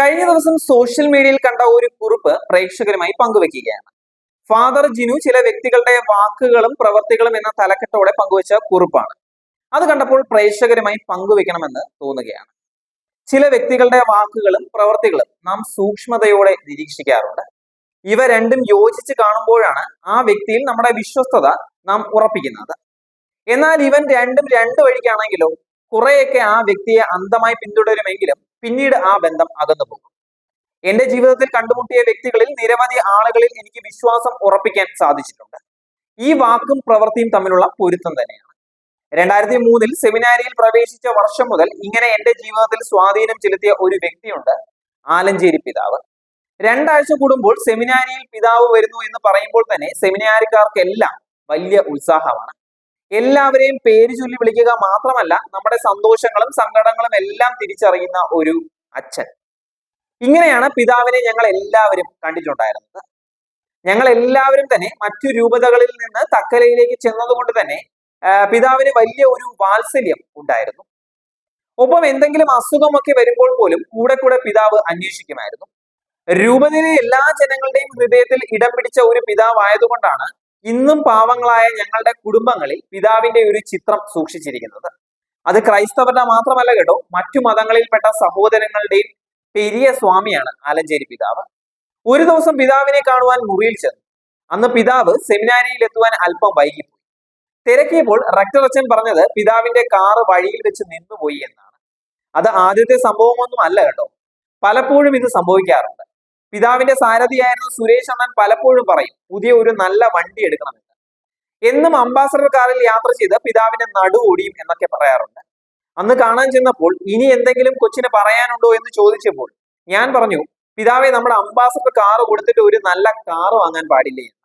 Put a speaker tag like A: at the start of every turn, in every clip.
A: കഴിഞ്ഞ ദിവസം സോഷ്യൽ മീഡിയയിൽ കണ്ട ഒരു കുറിപ്പ് പ്രേക്ഷകരുമായി പങ്കുവെക്കുകയാണ്. ഫാദർ ജിനു ചില വ്യക്തികളുടെ വാക്കുകളും പ്രവർത്തികളും എന്ന തലക്കെട്ടോടെ പങ്കുവച്ച കുറിപ്പാണ്. അത് കണ്ടപ്പോൾ പ്രേക്ഷകരുമായി പങ്കുവെക്കണമെന്ന് തോന്നുകയാണ്. ചില വ്യക്തികളുടെ വാക്കുകളും പ്രവർത്തികളും നാം സൂക്ഷ്മതയോടെ നിരീക്ഷിക്കാറുണ്ട്. ഇവ രണ്ടും യോജിച്ച് കാണുമ്പോഴാണ് ആ വ്യക്തിയിൽ നമ്മുടെ വിശ്വസ്തത നാം ഉറപ്പിക്കുന്നത്. എന്നാൽ ഇവൻ രണ്ടും രണ്ട് വഴിക്കാണെങ്കിലോ കുറെയൊക്കെ ആ വ്യക്തിയെ അന്ധമായി പിന്തുടരുമെങ്കിലും പിന്നീട് ആ ബന്ധം അകന്നു പോകും. എന്റെ ജീവിതത്തിൽ കണ്ടുമുട്ടിയ വ്യക്തികളിൽ നിരവധി ആളുകളിൽ എനിക്ക് വിശ്വാസം ഉറപ്പിക്കാൻ സാധിച്ചിട്ടുണ്ട്. ഈ വാക്കും പ്രവൃത്തിയും തമ്മിലുള്ള പൊരുത്തം തന്നെയാണ്. രണ്ടായിരത്തി മൂന്നിൽ സെമിനാരിയിൽ പ്രവേശിച്ച വർഷം മുതൽ ഇങ്ങനെ എന്റെ ജീവിതത്തിൽ സ്വാധീനം ചെലുത്തിയ ഒരു വ്യക്തിയുണ്ട് ആലഞ്ചേരി പിതാവ്. രണ്ടാഴ്ച കൂടുമ്പോൾ സെമിനാരിയിൽ പിതാവ് വരുന്നു എന്ന് പറയുമ്പോൾ തന്നെ സെമിനാരിക്കാർക്കെല്ലാം വലിയ ഉത്സാഹമാണ്. എല്ലാവരെയും പേര് ചൊല്ലി വിളിക്കുക മാത്രമല്ല നമ്മുടെ സന്തോഷങ്ങളും സങ്കടങ്ങളും എല്ലാം തിരിച്ചറിയുന്ന ഒരു അച്ഛൻ. ഇങ്ങനെയാണ് പിതാവിനെ ഞങ്ങൾ എല്ലാവരും കണ്ടിട്ടുണ്ടായിരുന്നത്. ഞങ്ങൾ എല്ലാവരും തന്നെ മറ്റു രൂപതകളിൽ നിന്ന് തക്കലയിലേക്ക് ചെന്നതുകൊണ്ട് തന്നെ പിതാവിന് വലിയ ഒരു വാത്സല്യം ഉണ്ടായിരുന്നു. ഒപ്പം എന്തെങ്കിലും അസുഖമൊക്കെ വരുമ്പോൾ പോലും കൂടെ കൂടെ പിതാവ് അന്വേഷിക്കുമായിരുന്നു. രൂപതയിലെ എല്ലാ ജനങ്ങളുടെയും ഹൃദയത്തിൽ ഇടം പിടിച്ച ഒരു പിതാവായതുകൊണ്ടാണ് ഇന്നും പാവങ്ങളായ ഞങ്ങളുടെ കുടുംബങ്ങളിൽ പിതാവിന്റെ ഒരു ചിത്രം സൂക്ഷിച്ചിരിക്കുന്നത്. അത് ക്രൈസ്തവരുടെ മാത്രമല്ല കേട്ടോ മറ്റു മതങ്ങളിൽപ്പെട്ട സഹോദരങ്ങളുടെയും പെരിയ സ്വാമിയാണ് ആലഞ്ചേരി പിതാവ്. ഒരു ദിവസം പിതാവിനെ കാണുവാൻ മുറിയിൽ ചെന്നു. അന്ന് പിതാവ് സെമിനാരിയിൽ എത്തുവാൻ അല്പം വൈകിപ്പോയി. തിരക്കിയപ്പോൾ റക്ടർ അച്ഛൻ പറഞ്ഞത് പിതാവിന്റെ കാറ് വഴിയിൽ വെച്ച് നിന്നുപോയി എന്നാണ്. അത് ആദ്യത്തെ സംഭവമൊന്നും അല്ല കേട്ടോ. പലപ്പോഴും ഇത് സംഭവിക്കാറുണ്ട്. പിതാവിന്റെ സാരഥിയായിരുന്ന സുരേഷ് അണ്ണൻ പലപ്പോഴും പറയും പുതിയ ഒരു നല്ല വണ്ടി എടുക്കണമെന്ന്. എന്നും അംബാസഡർ കാറിൽ യാത്ര ചെയ്ത് പിതാവിന്റെ നടു ഓടിയും എന്നൊക്കെ പറയാറുണ്ട്. അന്ന് കാണാൻ ചെന്നപ്പോൾ ഇനി എന്തെങ്കിലും കൊച്ചിന് പറയാനുണ്ടോ എന്ന് ചോദിച്ചപ്പോൾ ഞാൻ പറഞ്ഞു പിതാവെ നമ്മുടെ അംബാസഡർ കാറ് കൊടുത്തിട്ട് ഒരു നല്ല കാർ വാങ്ങാൻ പാടില്ലേ എന്ന്.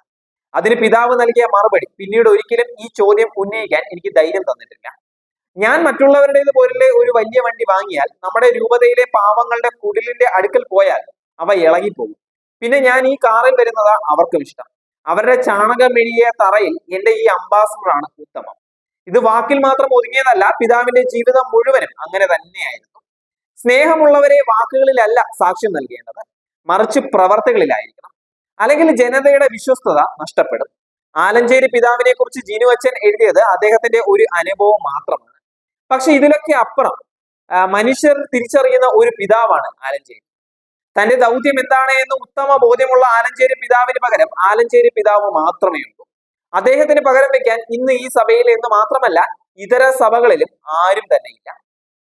A: അതിന് പിതാവ് നൽകിയ മറുപടി പിന്നീട് ഒരിക്കലും ഈ ചോദ്യം ഉന്നയിക്കാൻ എനിക്ക് ധൈര്യം തന്നിട്ടില്ല. ഞാൻ മറ്റുള്ളവരുടേത് പോലുള്ള ഒരു വലിയ വണ്ടി വാങ്ങിയാൽ നമ്മുടെ രൂപതയിലെ പാവങ്ങളുടെ കുടിലിന്റെ അടുക്കൽ പോയാൽ അവ ഇളകിപ്പോകും. പിന്നെ ഞാൻ ഈ കാറിൽ വരുന്നത് അവർക്കും ഇഷ്ടം. അവരുടെ ചാണകം തറയിൽ എന്റെ ഈ അംബാസഡർ ആണ് ഉത്തമം. ഇത് വാക്കിൽ മാത്രം ഒതുങ്ങിയതല്ല പിതാവിന്റെ ജീവിതം മുഴുവനും അങ്ങനെ തന്നെയായിരുന്നു. സ്നേഹമുള്ളവരെ വാക്കുകളിലല്ല സാക്ഷ്യം നൽകേണ്ടത്. മറിച്ച് പ്രവർത്തികളിലായിരിക്കണം. അല്ലെങ്കിൽ ജനതയുടെ വിശ്വസ്തത നഷ്ടപ്പെടും. ആലഞ്ചേരി പിതാവിനെ കുറിച്ച് ജിനു അച്ഛൻ എഴുതിയത് അദ്ദേഹത്തിന്റെ ഒരു അനുഭവം മാത്രമാണ്. പക്ഷെ ഇതിലൊക്കെ അപ്പുറം മനുഷ്യർ തിരിച്ചറിയുന്ന ഒരു പിതാവാണ് ആലഞ്ചേരി. തന്റെ ദൗത്യം എന്താണ് എന്ന് ഉത്തമ ബോധ്യമുള്ള ആലഞ്ചേരി പിതാവിന് പകരം ആലഞ്ചേരി പിതാവ് മാത്രമേ ഉള്ളൂ. അദ്ദേഹത്തിന് പകരം വെക്കാൻ ഇന്ന് ഈ സഭയിൽ എന്ന് മാത്രമല്ല ഇതര സഭകളിലും ആരും തന്നെയില്ല